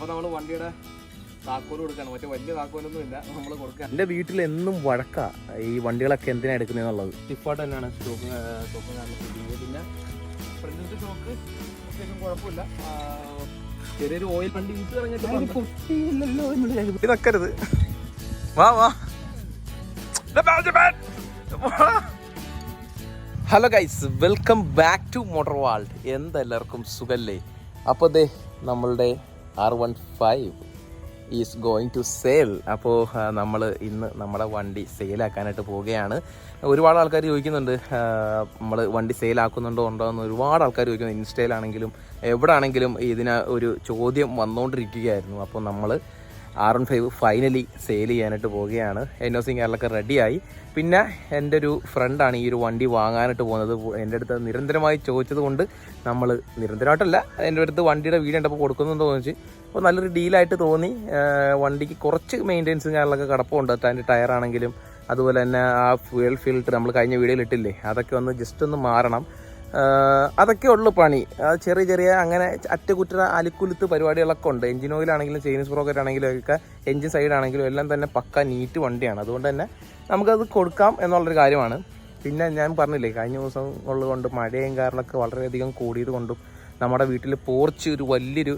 അപ്പോൾ നമ്മൾ വണ്ടിയുടെ താക്കോൽ കൊടുക്കുകയാണ് മറ്റേ വലിയ താക്കോലൊന്നും ഇല്ല. നമ്മൾ കൊടുക്കുക എന്റെ വീട്ടിൽ എന്നും വഴക്കാ. ഈ വണ്ടികളൊക്കെ എന്തിനാ എടുക്കുന്നതെന്നുള്ളത് ടിപ്പാട്ട് തന്നെയാണ് സ്റ്റോക്ക് പിന്നെ ഫ്രണ്ടിലത്തെ സ്റ്റോക്ക് അത്യാവശ്യം കുഴപ്പമില്ല. ചെറിയൊരു ഓയിൽ വണ്ടി വീട്ടിൽ ഇറങ്ങിയിട്ട് ഇതൊക്കരുത്. വാ വാ. Hello guys welcome back to motor world എന്തെല്ലാവർക്കും സുഖല്ലേ? അപ്പോൾ ദേ നമ്മളുടെ R one five is going to sale അപ്പോൾ നമ്മൾ ഇന്ന് നമ്മുടെ വണ്ടി സെയിലാക്കാനായിട്ട് പോവുകയാണ്. ഒരുപാട് ആൾക്കാർ ചോദിക്കുന്നുണ്ട് നമ്മൾ വണ്ടി സെയിലാക്കുന്നുണ്ടോ ഉണ്ടോ എന്ന് ഒരുപാട് ആൾക്കാർ ചോദിക്കുന്നു. ഇൻസ്റ്റയിലാണെങ്കിലും എവിടെ ആണെങ്കിലും ഇതിന് ഒരു ചോദ്യം വന്നുകൊണ്ടിരിക്കുകയായിരുന്നു അപ്പോൾ നമ്മൾ R N five finally sale ചെയ്യാനായിട്ട് പോവുകയാണ്. എൻ ഒ സി കേരളക്ക് റെഡിയായി പിന്നെ എന്റെ ഒരു ഫ്രണ്ടാണ് ഈ ഒരു വണ്ടി വാങ്ങാനായിട്ട് പോകുന്നത്. എന്റെ അടുത്ത് നിരന്തരമായി ചോദിച്ചത് കൊണ്ട് നമ്മൾ നിരന്തരമായിട്ടല്ല എന്റെ അടുത്ത് വണ്ടിയുടെ വീട് കണ്ടപ്പോൾ കൊടുക്കുന്നുണ്ടോ ചോദിച്ചു അപ്പോൾ നല്ലൊരു ഡീലായിട്ട് തോന്നി. വണ്ടിക്ക് കുറച്ച് മെയിന്റെനൻസും കാര്യങ്ങളൊക്കെ കിടപ്പുണ്ട്. അതിന്റെ ടയറാണെങ്കിലും അതുപോലെ തന്നെ ആ ഫ്യൂൽ ഫിൽറ്റർ നമ്മൾ കഴിഞ്ഞ വീഡിയോയിൽ ഇട്ടില്ലേ അതൊക്കെ ഒന്ന് ജസ്റ്റ് ഒന്ന് മാറണം. അതൊക്കെ ഉള്ളു പണി. ചെറിയ ചെറിയ അങ്ങനെ അറ്റകുറ്റ അലുക്കുലുത്ത് പരിപാടികളൊക്കെ ഉണ്ട്. എഞ്ചിൻ ഓയിലാണെങ്കിലും ചൈനീസ് പ്രോക്കറ്റ് ആണെങ്കിലും ഒക്കെ എഞ്ചിൻ സൈഡ് ആണെങ്കിലും എല്ലാം തന്നെ പക്ക നീറ്റ് വണ്ടിയാണ്. അതുകൊണ്ട് തന്നെ നമുക്കത് കൊടുക്കാം എന്നുള്ളൊരു കാര്യമാണ്. പിന്നെ ഞാൻ പറഞ്ഞില്ലേ കഴിഞ്ഞ ദിവസം ഉള്ളതുകൊണ്ട് മഴയും കാരണമൊക്കെ വളരെയധികം കൂടിയത് കൊണ്ടും നമ്മുടെ വീട്ടിൽ പോർച്ച് ഒരു വലിയൊരു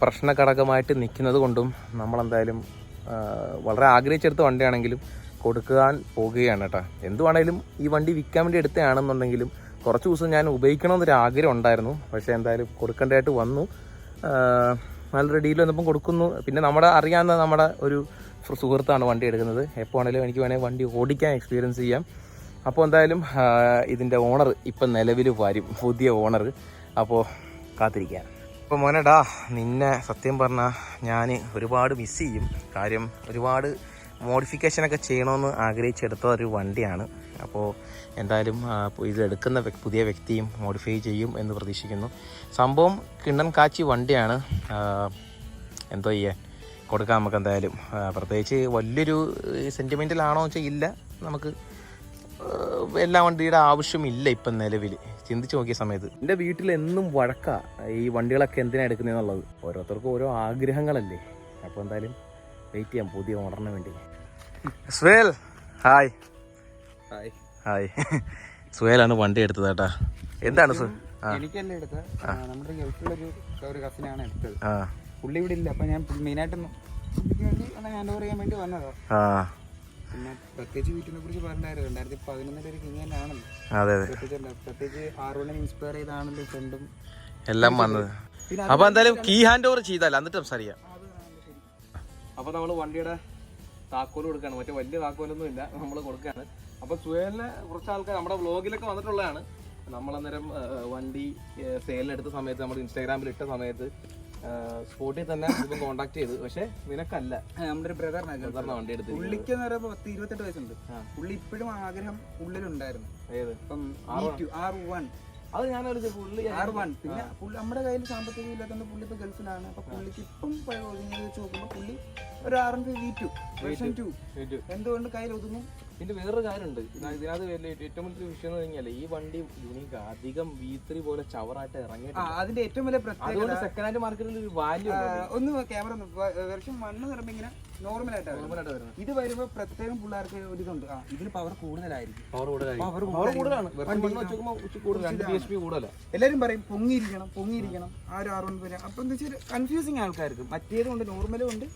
പ്രശ്ന പ്രശ്നഘടകമായിട്ട് നിൽക്കുന്നത് കൊണ്ടും നമ്മളെന്തായാലും വളരെ ആഗ്രഹിച്ചെടുത്ത വണ്ടിയാണെങ്കിലും കൊടുക്കാൻ പോകുകയാണ് കേട്ടോ. എന്തുവാണേലും ഈ വണ്ടി വിൽക്കാൻ വേണ്ടി എടുത്തതാണെന്നുണ്ടെങ്കിലും കുറച്ച് ദിവസം ഞാൻ ഉപയോഗിക്കണമെന്നൊരു ആഗ്രഹം ഉണ്ടായിരുന്നു. പക്ഷേ എന്തായാലും കൊടുക്കേണ്ടതായിട്ട് വന്നു. നല്ലൊരു ഡീൽ വന്നപ്പം കൊടുക്കുന്നു. പിന്നെ നമ്മുടെ അറിയാവുന്ന നമ്മുടെ ഒരു സുഹൃത്താണ് വണ്ടി എടുക്കുന്നത്. എപ്പോൾ ആണെങ്കിലും എനിക്ക് വേണമെങ്കിൽ വണ്ടി ഓടിക്കാൻ എക്സ്പീരിയൻസ് ചെയ്യാം. അപ്പോൾ എന്തായാലും ഇതിന്റെ ഓണർ ഇപ്പം നിലവിൽ വരും. പുതിയ ഓണർ അപ്പോൾ കാത്തിരിക്കാൻ അപ്പോൾ മോനടാ നിന്നെ സത്യം പറഞ്ഞാൽ ഞാൻ ഒരുപാട് മിസ് ചെയ്യും. കാര്യം ഒരുപാട് മോഡിഫിക്കേഷനൊക്കെ ചെയ്യണമെന്ന് ആഗ്രഹിച്ചെടുത്ത ഒരു വണ്ടിയാണ്. അപ്പോൾ എന്തായാലും ഇതെടുക്കുന്ന ഇത് എടുക്കുന്ന പുതിയ വ്യക്തിയും മോഡിഫൈ ചെയ്യും എന്ന് പ്രതീക്ഷിക്കുന്നു. സംഭവം കിണ്ണൻ കാച്ചി വണ്ടിയാണ് എന്തോ ചെയ്യാൻ കൊടുക്കാം നമുക്ക് എന്തായാലും. പ്രത്യേകിച്ച് വലിയൊരു സെന്റിമെന്റൽ ആണോ വെച്ചാൽ ഇല്ല. നമുക്ക് എല്ലാ വണ്ടിയുടെ ആവശ്യമില്ല ഇപ്പം നിലവിൽ ചിന്തിച്ചു നോക്കിയ സമയത്ത്. എന്റെ വീട്ടിൽ എന്നും വഴക്കാ ഈ വണ്ടികളൊക്കെ എന്തിനാ എടുക്കുന്നതെന്നുള്ളത് ഓരോരുത്തർക്കും ഓരോ ആഗ്രഹങ്ങളല്ലേ. അപ്പോൾ എന്തായാലും വെയിറ്റ് ചെയ്യാം പുതിയ ഓണറിന് വേണ്ടി. Suhail hi hi hi. സുഹേലാണ് വണ്ടി എടുത്തത് കേട്ടാ. എന്താണ് സു എനിക്കല്ല എടുത്ത നമ്മുടെ ഗൾഫിലൊരു ഒരു കസിനാണ് എടുത്തത്. ആ. പുള്ളി ഇവിടെ ഇല്ല. അപ്പൊ ഞാൻ മെയിനായിട്ടൊന്ന് പുള്ളിക്ക് വേണ്ടി ഒന്ന് ഹാൻഡ് ഓവർ ചെയ്യാൻ വേണ്ടി വന്നതാ. ആ. പിന്നെ പ്രത്യേകിച്ച് വീട്ടിനെ കുറിച്ച് പറഞ്ഞായിരുന്നു രണ്ടായിരത്തി പതിനൊന്നിലെ ഒരു കിങ് തന്നെയാണല്ലോ അതെ അതെ. പ്രത്യേകിച്ച് പ്രത്യേകിച്ച് ആർ ഇൻസ്പയർ ചെയ്താണല്ലോ ഫ്രണ്ടും എല്ലാം വന്നത്. അപ്പൊ എന്തായാലും കീ ഹാൻഡ് ഓവർ ചെയ്തല്ല എന്നിട്ട് സംസാരിക്കാം. അപ്പൊ നമ്മൾ വണ്ടിയുടെ താക്കോൽ കൊടുക്കാണ്. മറ്റേ വലിയ താക്കോലൊന്നും ഇല്ല നമ്മൾ കൊടുക്കുകയാണ് അപ്പോൾ സുഹേലിനെ കുറച്ച് ആൾക്കാർ നമ്മുടെ വ്ളോഗിലൊക്കെ വന്നിട്ടുള്ളതാണ്. നമ്മളന്നേരം വണ്ടി സെയിലിനെടുത്ത സമയത്ത് നമ്മൾ ഇൻസ്റ്റാഗ്രാമിൽ ഇട്ട സമയത്ത് സ്പോട്ടിൽ തന്നെ ഇപ്പം കോണ്ടാക്ട് ചെയ്തു. പക്ഷെ നിനക്കല്ല. നമ്മുടെ ഒരു ബ്രദറിനൊക്കെ സാധാരണ വണ്ടി എടുത്ത് പുള്ളിക്ക് എന്ന് പറയുമ്പോൾ പത്ത് ഇരുപത്തെട്ട് വയസ്സുണ്ട് പുള്ളി ഇപ്പോഴും ആഗ്രഹം ഉള്ളിലുണ്ടായിരുന്നു. ഏത്? ഇപ്പം ആർ വൺ അത് ഞാനൊരു പുള്ളി ആർ വൺ പിന്നെ പുള്ളി നമ്മുടെ കയ്യിൽ സാമ്പത്തികം ഇല്ലാത്തതുകൊണ്ട് പുള്ളി ഇപ്പൊ ഗൾഫിലാണ്. അപ്പൊ പുള്ളിക്ക് ഇപ്പം ഇങ്ങനെ വെച്ച് നോക്കുമ്പോൾ പുള്ളി ഒരു R five V two version two. എന്തുകൊണ്ട് കയ്യിൽ ഒതുങ്ങും? പിന്നെ വേറൊരു കാര്യമുണ്ട്. ഇത് ഇതിനകത്ത് ഏറ്റവും വലിയ വിഷയം എന്ന് പറഞ്ഞാൽ ഈ വണ്ടി യൂണിക് അധികം വി ത്രീ പോലെ ചവറായിട്ട് ഇറങ്ങി അതിന്റെ ഏറ്റവും വലിയ പ്രത്യേകത സെക്കൻഡ് ഹാൻഡ് മാർക്കറ്റിൽ ഒരു വാല്യൂ ഒന്ന് ക്യാമറ വെർഷൻ മണ്ണ് പറയുമ്പോൾ ഇങ്ങനെ വരുന്നത്. ഇത് വരുമ്പോ പ്രത്യേകം പിള്ളേർക്ക് ഒരു ഇതുണ്ട്. ആ ഇതിന് പവർ കൂടുതലായിരിക്കും. പവർ കൂടുതലാണ്. എല്ലാരും പറയും പൊങ്ങിയിരിക്കണം പൊങ്ങിയിരിക്കണം. ആ ഒരു ആറുമണി വരെ. അപ്പൊ എന്താ വെച്ചാൽ കൺഫ്യൂസിങ് ആൾക്കാർക്ക്. മറ്റേതും ഉണ്ട് നോർമലും ഉണ്ട്.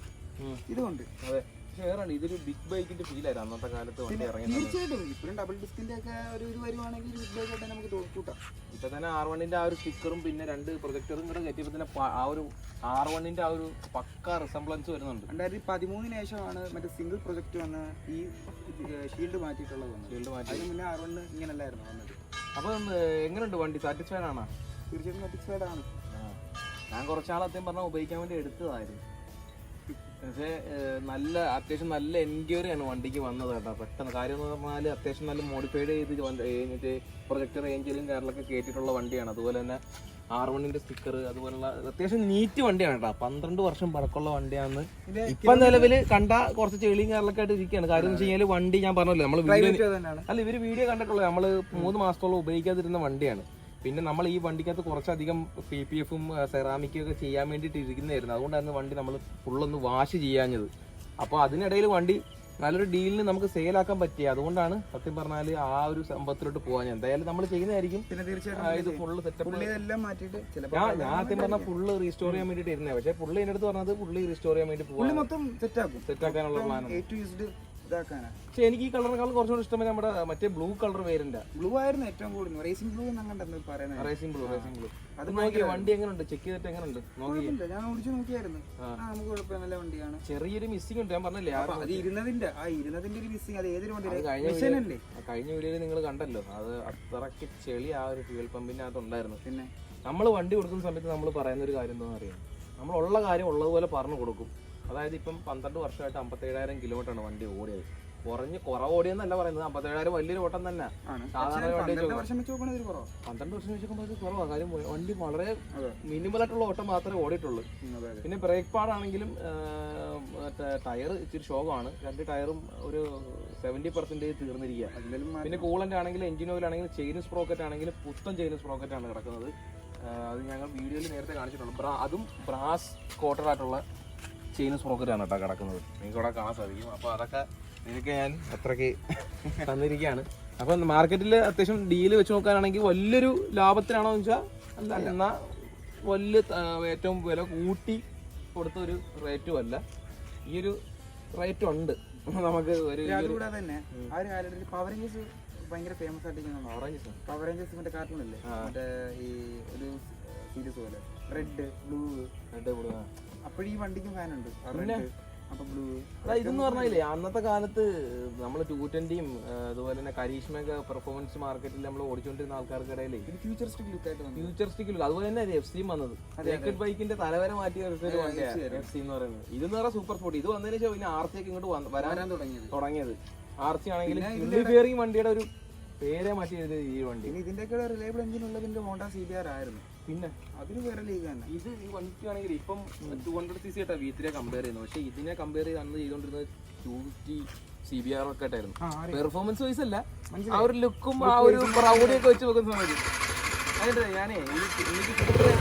ഇതുമുണ്ട് അതെ. പക്ഷേ വേറെ ഇതൊരു ബിഗ് ബൈക്കിന്റെ ഫീൽ ആയിരുന്നു അന്നത്തെ കാലത്ത് വണ്ടി ഇറങ്ങി തീർച്ചയായിട്ടും. ഇപ്പോഴും ഡബിൾ ഡിസ്കിന്റെ ഒക്കെ ഒരു ഇത് വരുവാണെങ്കിൽ ബിഗ് ബൈക്ക് ആയിട്ട് നമുക്ക് കൂട്ടാം. ഇപ്പൊ തന്നെ ആർ വണ്ണിന്റെ ആ ഒരു സ്റ്റിക്കറും പിന്നെ രണ്ട് പ്രൊജക്ടറും കൂടെ കയറ്റിയപ്പോൾ തന്നെ ആ ഒരു ആർ വണ്ണിന്റെ ആ ഒരു പക്ക റിസംബ്ലൻസ് വരുന്നുണ്ട്. രണ്ടായിരത്തി പതിമൂന്നിന് ശേഷമാണ് മറ്റേ സിംഗിൾ പ്രൊജക്ട് വന്ന് ഈ ഷീൽഡ് മാറ്റിയിട്ടുള്ളത് വന്നത്. ഷീൽഡ് മാറ്റി. അതിന് മുന്നേ ആർ വണ്ണ് ഇങ്ങനല്ലായിരുന്നു വന്നത്. അപ്പം എങ്ങനെയുണ്ട് വണ്ടി? സാറ്റിസ്ഫൈഡ് ആണോ? തീർച്ചയായിട്ടും സാറ്റിസ്ഫൈഡ് ആണ്. ഞാൻ കുറച്ചാൾ അത്യം പറഞ്ഞാൽ ഉപയോഗിക്കാൻ വേണ്ടി എടുത്തതായിരുന്നു. പക്ഷേ നല്ല അത്യാവശ്യം നല്ല എൻക്വയറി ആണ് വണ്ടിക്ക് വന്നത് കേട്ടോ. പെട്ടെന്ന്. കാര്യം എന്ന് പറഞ്ഞാൽ അത്യാവശ്യം നല്ല മോഡിഫൈഡ് ചെയ്ത് മറ്റേ പ്രൊജക്ടർ റേഞ്ചിലും കാര്യങ്ങളൊക്കെ കയറ്റിയിട്ടുള്ള വണ്ടിയാണ്. അതുപോലെ തന്നെ ആർ വണ്ണിന്റെ സ്റ്റിക്കർ അതുപോലുള്ള അത്യാവശ്യം നീറ്റ് വണ്ടിയാണ് കേട്ടോ. പന്ത്രണ്ട് വർഷം പഴക്കമുള്ള വണ്ടിയാണ് ഇപ്പൊ നിലവിൽ കണ്ട കുറച്ച് ചെളിയും കാര്യങ്ങളൊക്കെ ആയിട്ട് ഇരിക്കുകയാണ്. കാര്യം എന്ന് വെച്ച് കഴിഞ്ഞാൽ വണ്ടി ഞാൻ പറഞ്ഞല്ലോ നമ്മൾ അല്ല ഇവർ വീഡിയോ കണ്ടിട്ടുള്ളത് നമ്മൾ മൂന്ന് മാസത്തോളം ഉപയോഗിക്കാതിരുന്ന വണ്ടിയാണ്. പിന്നെ നമ്മൾ ഈ വണ്ടിക്കകത്ത് കുറച്ചധികം പി പി എഫും സെറാമിക്കും ഒക്കെ ചെയ്യാൻ വേണ്ടിയിട്ട് ഇരിക്കുന്നതായിരുന്നു. അതുകൊണ്ടായിരുന്നു വണ്ടി നമ്മൾ ഫുള്ളൊന്ന് വാഷ് ചെയ്യാഞ്ഞത്. അപ്പോൾ അതിനിടയിൽ വണ്ടി നല്ലൊരു ഡീലിന് നമുക്ക് സെയിലാക്കാൻ പറ്റിയ. അതുകൊണ്ടാണ് സത്യം പറഞ്ഞാൽ ആ ഒരു സംഭവത്തിലോട്ട് പോകാൻ എന്തായാലും നമ്മൾ ചെയ്യുന്നതായിരിക്കും. പിന്നെ ഇത് തീർച്ചയായിട്ടും ഫുള്ള് സെറ്റപ്പ് മാറ്റിയിട്ട് ചിലപ്പോൾ ഞാൻ ഞാൻ സത്യം പറഞ്ഞാൽ ഫുള്ള് റീസ്റ്റോർ ചെയ്യാൻ വേണ്ടിയിട്ട് ഇരുന്നേ പക്ഷേ പുള്ളി എന്റെ അടുത്ത് പറഞ്ഞത് പുള്ളി റീസ്റ്റോർ ചെയ്യാൻ വേണ്ടി പോകും മൊത്തം സെറ്റാക്കും സെറ്റാക്കാനുള്ള പ്ലാൻ ഇതാക്കാനാ. പക്ഷെ എനിക്ക് ഈ കളറിനേക്കാൾ കുറച്ചുകൂടി ഇഷ്ടം നമ്മുടെ മറ്റേ ബ്ലൂ കളർ വേരിന്റെ. ബ്ലൂ ആയിരുന്നു ഏറ്റവും കൂടുതൽ. റേസിംഗ് ബ്ലൂ എന്നങ്ങണ്ടെന്ന് പറയുന്നത്. റേസിംഗ് ബ്ലൂ റേസിംഗ് ബ്ലൂ അത് നോക്കി വണ്ടി എങ്ങനെയുണ്ട് ചെക്ക് ചെയ്തിട്ട് എങ്ങനെയുണ്ട് ഉണ്ട് കുഴപ്പമില്ല. ഞാൻ ഓടിച്ചു നോക്കിയായിരുന്നു. ആ. നമുക്ക് കുഴപ്പമില്ല നല്ല വണ്ടിയാണ്. ചെറിയൊരു മിസ്സിംഗ് ഉണ്ട്. ഞാൻ പറഞ്ഞില്ലേ ആ അത് ഇരുന്നതിന്റെ ആ ഇരുന്നതിന്റെ ഒരു മിസ്സിംഗ് അത് ഏതൊരു വണ്ടി കഴിഞ്ഞ വീഡിയോയിൽ നിങ്ങൾ കണ്ടല്ലോ. അത് അത്രയ്ക്ക് ചെളി ആ ഒരു ഫ്യൂൽ പമ്പിനകത്ത് ഉണ്ടായിരുന്നു പിന്നെ? നമ്മൾ വണ്ടി കൊടുക്കുന്ന സമയത്ത് നമ്മൾ പറയുന്ന ഒരു കാര്യം എന്താണെന്ന് അറിയാം? നമ്മൾ ഉള്ള കാര്യം ഉള്ളതുപോലെ പറഞ്ഞു കൊടുക്കും. അതായത് ഇപ്പം പന്ത്രണ്ട് വർഷമായിട്ട് അമ്പത്തേഴായിരം കിലോമീറ്ററാണ് വണ്ടി ഓടിയത്. കുറഞ്ഞ് കുറവ് ഓടിയെന്നല്ല പറയുന്നത്. അമ്പത്തേഴായിരം വലിയൊരു ഓട്ടം തന്നെ. സാധാരണ വണ്ടി പന്ത്രണ്ട് വർഷം വെച്ച് നോക്കുമ്പോൾ കുറവാണ് കാര്യം വണ്ടി വളരെ മിനിമം മിനിമൽ ആയിട്ടുള്ള ഓട്ടം മാത്രമേ ഓടിയിട്ടുള്ളൂ. പിന്നെ ബ്രേക്ക് പാടാണെങ്കിലും മറ്റേ ടയർ ഇച്ചിരി ശോകമാണ്. രണ്ട് ടയറും ഒരു സെവന്റി പെർസെന്റേജ് തീർന്നിരിക്കുക പിന്നെ കൂളന്റ് ആണെങ്കിലും എഞ്ചിൻ ഓയിൽ ആണെങ്കിലും ചെയിൻ സ്പ്രോക്കറ്റ് ആണെങ്കിലും പുത്തൻ ചെയിൻ സ്പ്രോക്കറ്റ് ആണ് കിടക്കുന്നത്. അത് ഞങ്ങൾ വീഡിയോയിൽ നേരത്തെ കാണിച്ചിട്ടുണ്ട്. അതും ബ്രാസ് കോട്ടഡ് ആയിട്ടുള്ള ചെയിൻ ആണ് കേട്ടോ കിടക്കുന്നത്. നിങ്ങൾക്ക് ഇവിടെ കാണാൻ സാധിക്കും. അപ്പോൾ അതൊക്കെ നിനക്ക് ഞാൻ അത്രയ്ക്ക് തന്നിരിക്കുകയാണ്. അപ്പോൾ മാർക്കറ്റിൽ അത്യാവശ്യം ഡീൽ വെച്ച് നോക്കാനാണെങ്കിൽ വലിയൊരു ലാഭത്തിനാണോ എന്ന് വെച്ചാൽ അല്ല എന്നാൽ വലിയ ഏറ്റവും വില കൂട്ടി കൊടുത്ത ഒരു റേറ്റും അല്ല. ഈ ഒരു റേറ്റ് ഉണ്ട്. നമുക്ക് ഒരു അതുകൂടാതെ തന്നെ ആ ഒരു കാലഘട്ടത്തിൽ പവർ ഭയങ്കര ഫേമസ് ആയിട്ടിരിക്കുന്ന മറ്റേ കാർട്ടൂൺ അല്ലേ മറ്റേ ഈ ഒരു സീരീസ് പോലെ. റെഡ് ബ്ലൂ റെഡ് ആ. അപ്പോഴീ വണ്ടിക്ക് ഫാൻ ഉണ്ട്. ഇതെന്ന് പറഞ്ഞില്ലേ? അന്നത്തെ കാലത്ത് നമ്മൾ ടൂ ട്വന്റിയും അതുപോലെ തന്നെ കരീഷ്മയൊക്കെ പെർഫോമൻസ് മാർക്കറ്റിൽ നമ്മൾ ഓടിച്ചുകൊണ്ടിരുന്ന ആൾക്കാർക്കിടയിൽ ഇത് ഫ്യൂച്ചറിസ്റ്റിക് ലുക്ക് ആയിട്ട് ഫ്യൂച്ചറിസ്റ്റിക് അതുപോലെ തന്നെ എഫ് സിയും വന്നത്. ജാക്കറ്റ് ബൈക്കിന്റെ തലവരെ മാറ്റി ഒരു വണ്ടിയാണ് എഫ് സി എന്ന് പറയുന്നത്. ഇതെന്ന് പറഞ്ഞാൽ സൂപ്പർ സ്പോർട്ട് ഇത് വന്നതിന് ശേഷം പിന്നെ ആർ സി ഒക്കെ ഇങ്ങോട്ട് വരാൻ തുടങ്ങിയത്. തുടങ്ങിയത്. ആർ സി ആണെങ്കിലും വണ്ടിയുടെ ഒരു പേരെ മാറ്റി എഴുതിയത് ഈ വണ്ടി. ഇതിന്റെ ഇതിന്റെയൊക്കെ റിലയബിൾ എഞ്ചിൻ ഉള്ളതിന്റെ ഹോണ്ട സി ബി ആർ ആയിരുന്നു. പിന്നെ അതിന് വേറെ ലീഗ് തന്നെ. ഇത് ഈ വണ്ടിക്ക് ആണെങ്കിൽ ഇപ്പം ടു ഹൺഡ്രഡ് സി സി ആയിട്ടാ വി ത്രീ കമ്പയർ ചെയ്യുന്നത്. പക്ഷേ ഇതിനെ കമ്പയർ ചെയ്ത് അന്ന് ചെയ്തുകൊണ്ടിരുന്നത് two fifty C B R ഒക്കെ ആയിട്ടായിരുന്നു പെർഫോമൻസ് വൈസ് അല്ല. ആ ഒരു ലുക്കും ആ ഒരു പ്രൗഡിയൊക്കെ വെച്ച് നോക്കുന്ന സമയത്ത്. അതിന്റെ ഞാനേ എനിക്ക് എനിക്ക്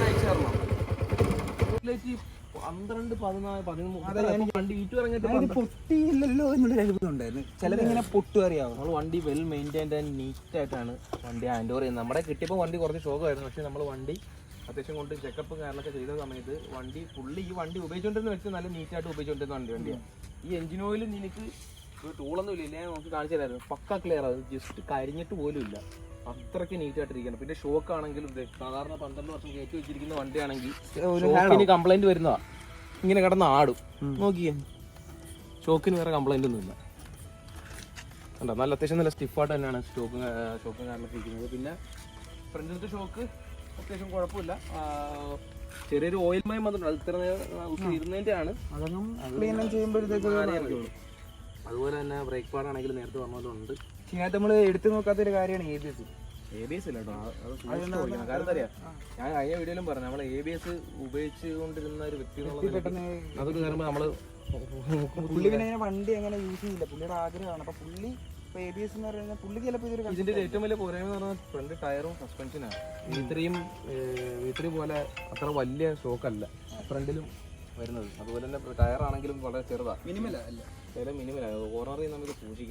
അയച്ചു തരണം പന്ത്രണ്ട് പതിനാല് പതിമൂന്ന് വണ്ടി ഈറ്റ് ഇറങ്ങിയിട്ട് ഇത് പൊട്ടിയില്ലല്ലോ എന്നുള്ള അത്ഭുതം ഉണ്ടായിരുന്നു. ചിലത് ഇങ്ങനെ പൊട്ടു അറിയാവോ നമ്മൾ വണ്ടി വെൽ മെയിന്റൈൻഡ് ആൻഡ് നീറ്റ് ആയിട്ടാണ് വണ്ടി ഹാൻഡ് ഓവർ ചെയ്യുന്നത്. നമ്മുടെ കിട്ടിയപ്പോൾ വണ്ടി കുറച്ച് ഷോക്കായിരുന്നു പക്ഷേ നമ്മൾ വണ്ടി അത്യാവശ്യം കൊണ്ട് ചെക്കപ്പ് കാര്യങ്ങളൊക്കെ ചെയ്ത സമയത്ത് വണ്ടി ഫുള്ളി ഈ വണ്ടി ഉപയോഗിച്ചുകൊണ്ടിരുന്ന വെച്ചാൽ നല്ല നീറ്റായിട്ട് ഉപയോഗിച്ചുകൊണ്ടിരുന്ന വണ്ടി വണ്ടിയാണ് ഈ എഞ്ചിൻ ഓയിൽ നിനക്ക് ഒരു ടൂളൊന്നും ഇല്ല? ഇല്ലേ നമുക്ക് കാണിച്ചു തരായിരുന്നു പക്ക ക്ലിയർ അത് ജസ്റ്റ് കരിഞ്ഞിട്ട് പോലും ഇല്ല. അത്രയ്ക്ക് നീറ്റ് ആയിട്ടിരിക്കണം പിന്നെ ഷോക്ക് ആണെങ്കിലും ഇത് സാധാരണ പന്ത്രണ്ട് വർഷം കയറ്റി വെച്ചിരിക്കുന്ന വണ്ടിയാണെങ്കിൽ ഷോക്കിന് കംപ്ലൈന്റ് വരുന്നതാ. ഇങ്ങനെ കിടന്ന് ആടും. നോക്കിയേ. ഷോക്കിന് വേറെ കംപ്ലൈന്റ് ഒന്നും ഇല്ല. കണ്ടോ? നല്ല അത്യാവശ്യം നല്ല സ്റ്റിഫായിട്ട് തന്നെയാണ് സ്റ്റോക്ക് ഷോക്കും കാര്യങ്ങളൊക്കെ ഇരിക്കുന്നത്. പിന്നെ ഫ്രണ്ടിലത്തെ ഷോക്ക് അത്യാവശ്യം കുഴപ്പമില്ല. ചെറിയൊരു ഓയിൽ മയം വന്നിട്ടുണ്ട്. അത് ഇത്ര ഇരുന്നതിന്റെ ആണ് അതുപോലെ തന്നെ ബ്രേക്ക് പാഡാണെങ്കിൽ നേരത്തെ പറഞ്ഞതുകൊണ്ട് ഇതിനകത്ത് നമ്മൾ എടുത്തു നോക്കാത്തൊരു കാര്യമാണ് A B S A B S ഇല്ല കേട്ടോ. കാരണം എന്താ അറിയാം? ഞാൻ കഴിഞ്ഞ വീഡിയോയിലും പറഞ്ഞു നമ്മൾ എ ബി എസ് ഉപയോഗിച്ചുകൊണ്ടിരുന്ന ഒരു വ്യക്തി അതൊക്കെ കയറുമ്പോൾ നമ്മൾ പുള്ളി പിന്നെ വണ്ടി അങ്ങനെ യൂസ് ചെയ്യില്ല. പുള്ളിയുടെ ആഗ്രഹമാണ്. അപ്പൊ പുള്ളി ഇപ്പൊ എ ബി എസ് എന്ന് പറയുന്നത് പുള്ളിക്ക് ചിലപ്പോൾ ഇതൊരു ഇതിന്റെ ഏറ്റവും വലിയ പോരായ്മ എന്ന് പറഞ്ഞാൽ ഫ്രണ്ട് ടയറും സസ്പെൻഷനാണ് ഇത്രയും ഇത്രയും പോലെ അത്ര വലിയ ഷോക്കല്ല ഫ്രണ്ടിലും വരുന്നത്. അതുപോലെ തന്നെ ടയർ ആണെങ്കിലും വളരെ ചെറുതാണ് മിനിമല അല്ല. ചില മിനിമലാണ് കോർണറിൽ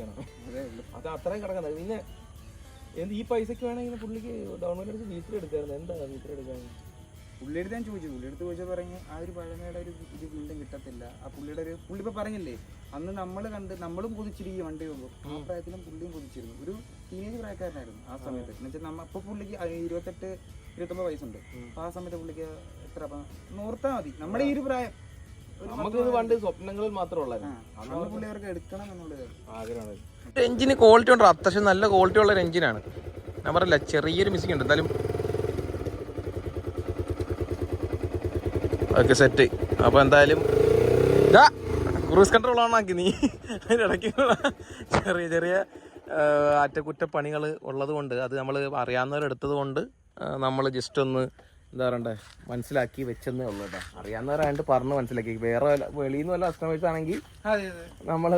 സൂക്ഷിക്കണം അതേ അത്രയും കിടക്കുന്നത് പിന്നെ എന്ത് ഈ പൈസക്ക് വേണമെങ്കിൽ പുള്ളിക്ക് ഡൗൺ എടുത്ത് വീട്ടിൽ എടുക്കായിരുന്നു എന്താ വീട്ടിൽ എടുക്കാൻ? പുള്ളി അടുത്ത് ഞാൻ ചോദിച്ചു. പുള്ളി അടുത്ത് ചോദിച്ചാൽ പറഞ്ഞു ആ ഒരു പഴമയുടെ ഒരു ഇത് വീണ്ടും കിട്ടത്തില്ല. ആ പുള്ളിയുടെ ഒരു പുള്ളി ഇപ്പൊ പറഞ്ഞില്ലേ അന്ന് നമ്മൾ കണ്ട് നമ്മളും കൊതിച്ചിരിക്കും വണ്ടി പോകുമ്പോൾ ആ പ്രായത്തിലും പുള്ളിയും കൊതിച്ചിരുന്നു. ഒരു ടീനേജ് പ്രായക്കാരനായിരുന്നു ആ സമയത്ത്. എന്ന് വെച്ചാൽ നമ്മ അപ്പൊ പുള്ളിക്ക് ഇരുപത്തെട്ട് ഇരുപത്തൊമ്പത് വയസ്സുണ്ട്. അപ്പൊ ആ സമയത്ത് പുള്ളിക്ക് എത്ര അപ്പം നോർത്താ മതി. നമ്മുടെ ഈ ഒരു പ്രായം. ഒരു നമുക്ക് ഇത് പണ്ട് സ്വപ്നങ്ങളിൽ മാത്രമുള്ള എഞ്ചിന് ക്വാളിറ്റി ഉണ്ട്? അത്യാവശ്യം നല്ല ക്വാളിറ്റി ഉള്ള ഒരു എഞ്ചിനാണ് ഞാൻ പറയില്ല ചെറിയൊരു മിസ്സിംഗ് ഉണ്ട്. എന്തായാലും ഓക്കെ സെറ്റ് അപ്പോൾ എന്തായാലും ക്രൂസ് കൺട്രോൾ ആണാക്കി നീ. അതിന്റെ ഇടയ്ക്ക് ചെറിയ ചെറിയ അറ്റകുറ്റപ്പണികൾ ഉള്ളത് കൊണ്ട് അത് നമ്മൾ അറിയാവുന്നവരെടുത്തത് കൊണ്ട് നമ്മൾ ജസ്റ്റ് ഒന്ന് എന്താ പറയണ്ടേ? മനസ്സിലാക്കി വെച്ചെന്നേ ഉള്ളൂ കേട്ടോ. അറിയാവുന്നവരായിട്ട് പറഞ്ഞ് മനസ്സിലാക്കി. വേറെ വെളിയിൽ നിന്ന് വല്ല കസ്റ്റമേഴ്സ് ആണെങ്കിൽ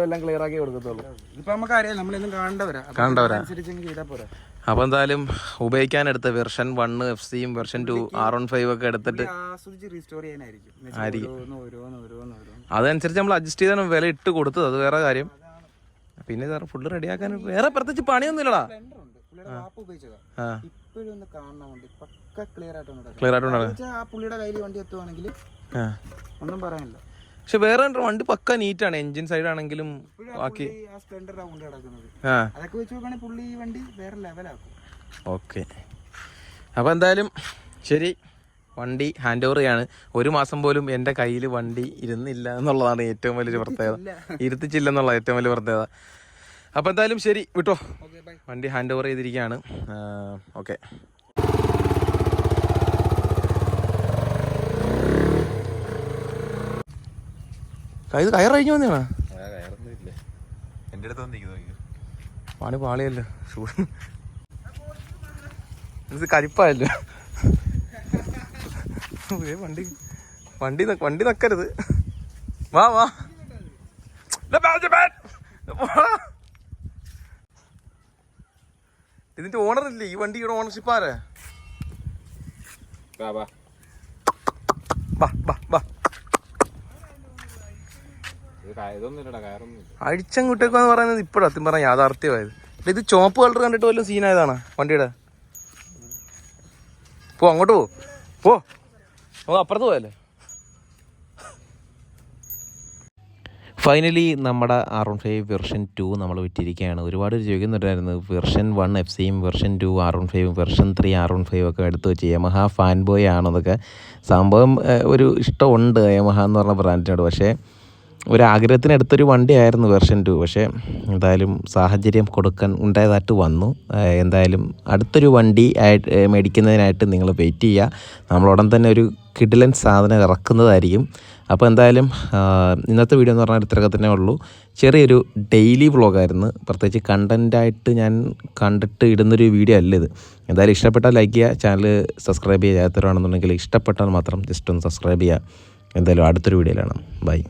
എല്ലാം ക്ലിയർ ആക്കി കൊടുക്കത്തുള്ളൂ. ഇപ്പൊ നമ്മളെന്നും കാണേണ്ടവരാ. അപ്പൊ കാണേണ്ടവരാ. അനുസരിച്ച് ചെയ്താൽ പോരാ. അപ്പോൾ എന്തായാലും ഉപയോഗിക്കാനെടുത്ത വെർഷൻ വണ് എഫ് സിയും version two R one five ഒക്കെ എടുത്തിട്ട് അതനുസരിച്ച് നമ്മൾ അഡ്ജസ്റ്റ് ചെയ്താണ് വില ഇട്ട് കൊടുത്തത്. അത് വേറെ കാര്യം. പിന്നെ സാർ ഫുള്ള് റെഡിയാക്കാൻ വേറെ പ്രത്യേകിച്ച് പണിയൊന്നുമില്ലടാ. ഉണ്ട്. പുള്ളിയുടെ വാപ്പ് ഉപയോഗിച്ചതാ. ആ. ഇപ്പോഴും ഒന്ന് കാണുന്ന വണ്ടി. പക്ക ക്ലിയർ ആയിട്ടുണ്ട്. ക്ലിയർ ആയിട്ടുണ്ട് ആ പുള്ളിയുടെ കയ്യിൽ വണ്ടി എത്തുവാണെങ്കിൽ ഒന്നും പറയാനില്ല. പക്ഷെ വേറെ വണ്ടി പക്ക നീറ്റാണ് എഞ്ചിൻ സൈഡ് ആണെങ്കിലും ബാക്കി. അതൊക്കെ വെച്ച് നോക്കുകയാണെങ്കിൽ പുള്ളി ഈ വണ്ടി വേറെ ലെവലാക്കും ഓക്കെ. അപ്പോൾ എന്തായാലും ശരി. വണ്ടി ഹാൻഡ് ഓവർ ചെയ്യാണ്. ഒരു മാസം പോലും എന്റെ കയ്യിൽ വണ്ടി ഇരുന്നില്ല എന്നുള്ളതാണ് ഏറ്റവും വലിയൊരു പ്രത്യേകത. ഇരുത്തിച്ചില്ല. എന്നുള്ള ഏറ്റവും വലിയ പ്രത്യേകത. അപ്പോൾ എന്തായാലും ശരി വിട്ടോ ഓക്കെ ബൈ വണ്ടി ഹാൻഡ് ഓവർ ചെയ്തിരിക്കുകയാണ് ഓക്കെ ഇത് കയറഴിഞ്ഞു വന്നെയാണ് എന്റെ അടുത്ത് വന്നിരിക്കുന്നു പണി പാളിയല്ലോ ഷൂ ഇത് കരിപ്പായല്ലോ വണ്ടി വണ്ടി വണ്ടി നക്കരുത് വാ വാ ദാ ബാൽജമാൻ. വാ. ഇതിന്റെ ഓണർ ഇല്ലേ? ഈ വണ്ടിയുടെ ഓണർഷിപ്പ് ആരാ? ഇല്ല പറയുന്നത് ഇപ്പോഴും സത്യം പറഞ്ഞ യാഥാർത്ഥ്യമായത്. ഇത് ചോപ്പ് കളർ കണ്ടിട്ട് വല്ലതും സീനായതാണ് വണ്ടിയുടെ? പോ അങ്ങോട്ട് പോ. പോ. അപ്പുറത്ത് പോയല്ലേ? ഫൈനലി നമ്മുടെ R one five version two നമ്മൾ വിറ്റിരിക്കുകയാണ് ഒരുപാട് ചോദിക്കുന്നുണ്ടായിരുന്നു വെർഷൻ വൺ എഫ് സിയും വെർഷൻ ടു ആർ വൺ ഫൈവും version three R one five ഒക്കെ എടുത്ത് വെച്ച് യമഹ ഫാൻ ബോയ് ആണെന്നൊക്കെ. സംഭവം ഒരു ഇഷ്ടമുണ്ട് യമഹ എന്ന് പറഞ്ഞ ബ്രാൻഡിനോട്. പക്ഷേ ഒരു ആഗ്രഹത്തിന് എടുത്തൊരു വണ്ടി ആയിരുന്നു വെർഷൻ ടു പക്ഷേ എന്തായാലും സാഹചര്യം കൊടുക്കാൻ ഉണ്ടായതായിട്ട് വന്നു. എന്തായാലും അടുത്തൊരു വണ്ടി ആയിട്ട് മേടിക്കുന്നതിനായിട്ട് നിങ്ങൾ വെയിറ്റ് ചെയ്യുക. നമ്മളുടൻ തന്നെ ഒരു കിഡിലൻ സാധനം ഇറക്കുന്നതായിരിക്കും. അപ്പോൾ എന്തായാലും ഇന്നത്തെ വീഡിയോ എന്ന് പറഞ്ഞാൽ ഇത്രയൊക്കെ തന്നെ ഉള്ളൂ. ചെറിയൊരു ഡെയിലി വ്ളോഗായിരുന്നു. പ്രത്യേകിച്ച് കണ്ടന്റായിട്ട് ഞാൻ കണ്ടിട്ട് ഇടുന്നൊരു വീഡിയോ അല്ല ഇത്. എന്തായാലും ഇഷ്ടപ്പെട്ടാൽ ലൈക്ക് ചെയ്യുക ചാനൽ സബ്സ്ക്രൈബ് ചെയ്യാത്തവരാണെന്നുണ്ടെങ്കിൽ ഇഷ്ടപ്പെട്ടാൽ മാത്രം ജസ്റ്റ് ഒന്ന് സബ്സ്ക്രൈബ് ചെയ്യുക. എന്തായാലും അടുത്തൊരു വീഡിയോയിലാണ് ബൈ.